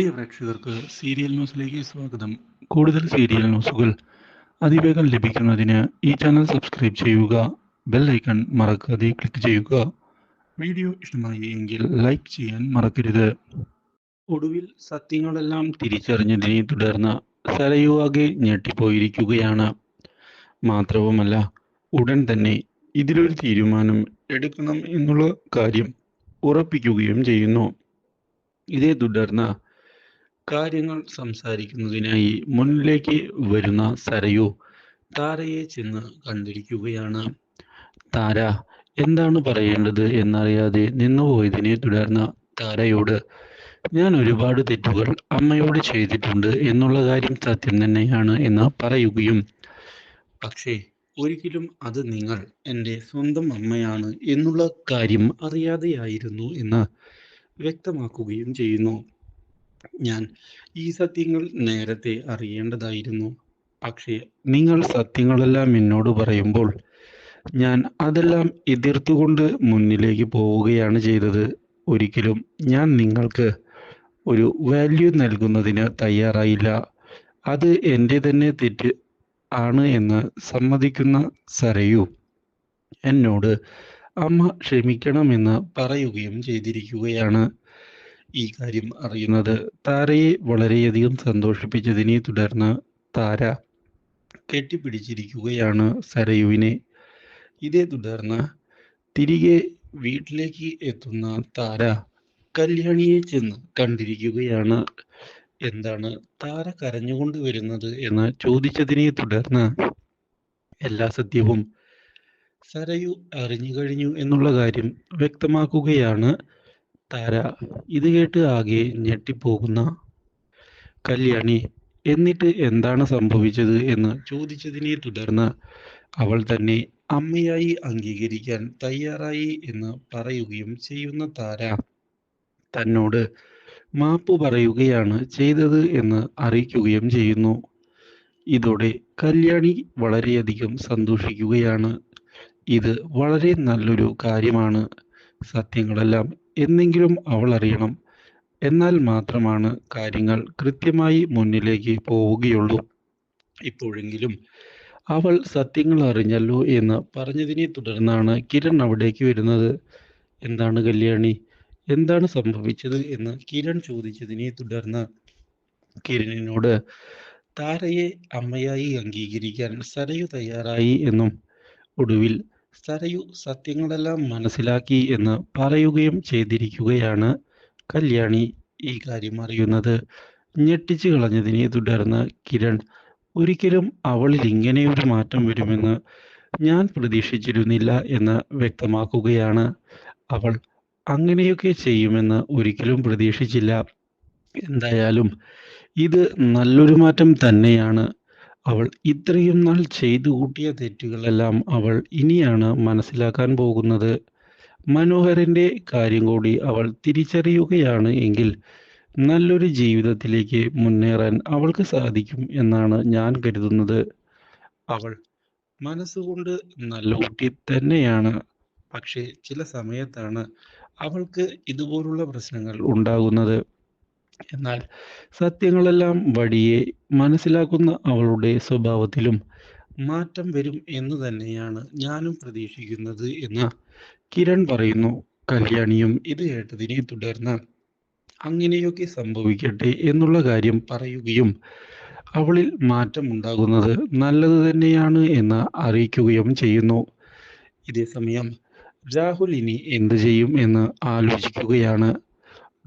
പ്രിയ പ്രേക്ഷകർക്ക് സീരിയൽ ന്യൂസിലേക്ക് സ്വാഗതം. കൂടുതൽ സീരിയൽ ന്യൂസുകൾ അതിവേഗം ലഭിക്കുന്നതിന് ഈ ചാനൽ സബ്സ്ക്രൈബ് ചെയ്യുക ബെൽ ഐക്കൺ മറക്കാതെ ക്ലിക്ക് ചെയ്യുക. വീഡിയോ ഇഷ്ടമായി എങ്കിൽ ലൈക്ക് ചെയ്യാൻ മറക്കരുത്. ഒടുവിൽ സത്യങ്ങളെല്ലാം തിരിച്ചറിഞ്ഞതിനെ തുടർന്ന് സലയുവാകെ ഞെട്ടിപ്പോയിരിക്കുകയാണ്. മാത്രവുമല്ല ഉടൻ തന്നെ ഇതിലൊരു തീരുമാനം എടുക്കണം എന്നുള്ള കാര്യം ഉറപ്പിക്കുകയും ചെയ്യുന്നു. ഇതേ തുടർന്ന് കാര്യങ്ങൾ സംസാരിക്കുന്നതിനായി മുന്നിലേക്ക് വരുന്ന സരയു താരയെ ചെന്ന് കണ്ടിരിക്കുകയാണ്. താര എന്താണ് പറയേണ്ടത് എന്നറിയാതെ നിന്നുപോയതിനെ തുടർന്ന് താരയോട് ഞാൻ ഒരുപാട് തെറ്റുകൾ അമ്മയോട് ചെയ്തിട്ടുണ്ട് എന്നുള്ള കാര്യം സത്യം തന്നെയാണ് എന്ന് പറയുകയും പക്ഷേ ഒരിക്കലും അത് നിങ്ങൾ എന്റെ സ്വന്തം അമ്മയാണ് എന്നുള്ള കാര്യം അറിയാതെയായിരുന്നു എന്ന് വ്യക്തമാക്കുകയും ചെയ്യുന്നു. ഞാൻ ഈ സത്യങ്ങൾ നേരത്തെ അറിയേണ്ടതായിരുന്നു. പക്ഷേ നിങ്ങൾ സത്യങ്ങളെല്ലാം എന്നോട് പറയുമ്പോൾ ഞാൻ അതെല്ലാം എതിർത്തുകൊണ്ട് മുന്നിലേക്ക് പോവുകയാണ് ചെയ്തത്. ഒരിക്കലും ഞാൻ നിങ്ങൾക്ക് ഒരു വാല്യൂ നൽകുന്നതിന് തയ്യാറായില്ല. അത് എന്റെ തന്നെ തെറ്റ് ആണ് എന്ന് സമ്മതിക്കുന്ന സരയു എന്നോട് അമ്മ ക്ഷമിക്കണമെന്ന് പറയുകയും ചെയ്തിരിക്കുകയാണ്. ഈ കാര്യം അറിയുന്നത്. താരയെ വളരെയധികം സന്തോഷിപ്പിച്ചതിനെ തുടർന്ന് താര കെട്ടിപ്പിടിച്ചിരിക്കുകയാണ് സരയുവിനെ. ഇതേ തുടർന്ന് തിരികെ വീട്ടിലേക്ക് എത്തുന്ന താര കല്യാണിയെ ചെന്ന് കണ്ടിരിക്കുകയാണ്. എന്താണ് താര കരഞ്ഞുകൊണ്ട് വരുന്നത് എന്ന് ചോദിച്ചതിനെ തുടർന്ന് എല്ലാ സത്യവും സരയു അറിഞ്ഞു കഴിഞ്ഞു എന്നുള്ള കാര്യം വ്യക്തമാക്കുകയാണ്. താര ഇത് കേട്ട് ആകെ ഞെട്ടിപ്പോകുന്ന കല്യാണി എന്നിട്ട് എന്താണ് സംഭവിച്ചത്? എന്ന് ചോദിച്ചതിനെ തുടർന്ന് അവൾ തന്നെ അമ്മയായി അംഗീകരിക്കാൻ തയ്യാറായി എന്ന് പറയുകയും ചെയ്യുന്ന താര തന്നോട് മാപ്പ് പറയുകയാണ് ചെയ്തത് എന്ന് അറിയിക്കുകയും ചെയ്യുന്നു. ഇതോടെ കല്യാണി വളരെയധികം സന്തോഷിക്കുകയാണ്. ഇത് വളരെ നല്ലൊരു കാര്യമാണ്. സത്യങ്ങളെല്ലാം എന്നെങ്കിലും അവൾ അറിയണം എന്നാൽ മാത്രമാണ് കാര്യങ്ങൾ കൃത്യമായി മുന്നിലേക്ക് പോവുകയുള്ളൂ. ഇപ്പോഴെങ്കിലും അവൾ സത്യങ്ങൾ അറിഞ്ഞല്ലോ എന്ന് പറഞ്ഞതിനെ തുടർന്നാണ് കിരൺ അവിടേക്ക് വരുന്നത്. എന്താണ് കല്യാണി? എന്താണ് സംഭവിച്ചത്? എന്ന് കിരൺ ചോദിച്ചതിനെ തുടർന്ന് കിരണിനോട് താരയെ അമ്മയായി അംഗീകരിക്കാൻ സരയു തയ്യാറായി എന്നും ഒടുവിൽ സരയു സത്യങ്ങളെല്ലാം മനസ്സിലാക്കി എന്ന് പറയുകയും ചെയ്തിരിക്കുകയാണ് കല്യാണി ഈ കാര്യം അറിയുന്നത്. ഞെട്ടിച്ചു കളഞ്ഞതിനെ തുടർന്ന് കിരൺ ഒരിക്കലും അവളിൽ ഇങ്ങനെയൊരു മാറ്റം വരുമെന്ന് ഞാൻ പ്രതീക്ഷിച്ചിരുന്നില്ല എന്ന് വ്യക്തമാക്കുകയാണ്. അവൾ അങ്ങനെയൊക്കെ ചെയ്യുമെന്ന് ഒരിക്കലും പ്രതീക്ഷിച്ചില്ല. എന്തായാലും ഇത് നല്ലൊരു മാറ്റം തന്നെയാണ്. അവൾ ഇത്രയും നാൾ ചെയ്തു കൂട്ടിയ തെറ്റുകളെല്ലാം അവൾ ഇനിയാണ് മനസ്സിലാക്കാൻ പോകുന്നത്. മനോഹരന്റെ കാര്യം കൂടി അവൾ തിരിച്ചറിയുകയാണ് എങ്കിൽ നല്ലൊരു ജീവിതത്തിലേക്ക് മുന്നേറാൻ അവൾക്ക് സാധിക്കും എന്നാണ് ഞാൻ കരുതുന്നത്. അവൾ മനസ്സുകൊണ്ട് നല്ല കുട്ടി തന്നെയാണ്. പക്ഷേ ചില സമയത്താണ് അവൾക്ക് ഇതുപോലുള്ള പ്രശ്നങ്ങൾ ഉണ്ടാകുന്നത്. എന്നാൽ സത്യങ്ങളെല്ലാം വടിയെ മനസ്സിലാക്കുന്ന അവളുടെ സ്വഭാവത്തിലും മാറ്റം വരും എന്ന് തന്നെയാണ് ഞാനും പ്രതീക്ഷിക്കുന്നത് എന്ന് കിരൺ പറയുന്നു. കല്യാണിയും ഇത് കേട്ടതിനെ തുടർന്ന് അങ്ങനെയൊക്കെ സംഭവിക്കട്ടെ എന്നുള്ള കാര്യം പറയുകയും അവളിൽ മാറ്റം ഉണ്ടാകുന്നത് നല്ലത് തന്നെയാണ് എന്ന് അറിയിക്കുകയും ചെയ്യുന്നു. ഇതേ സമയം രാഹുൽ ഇനി എന്ത് ചെയ്യും എന്ന് ആലോചിക്കുകയാണ്.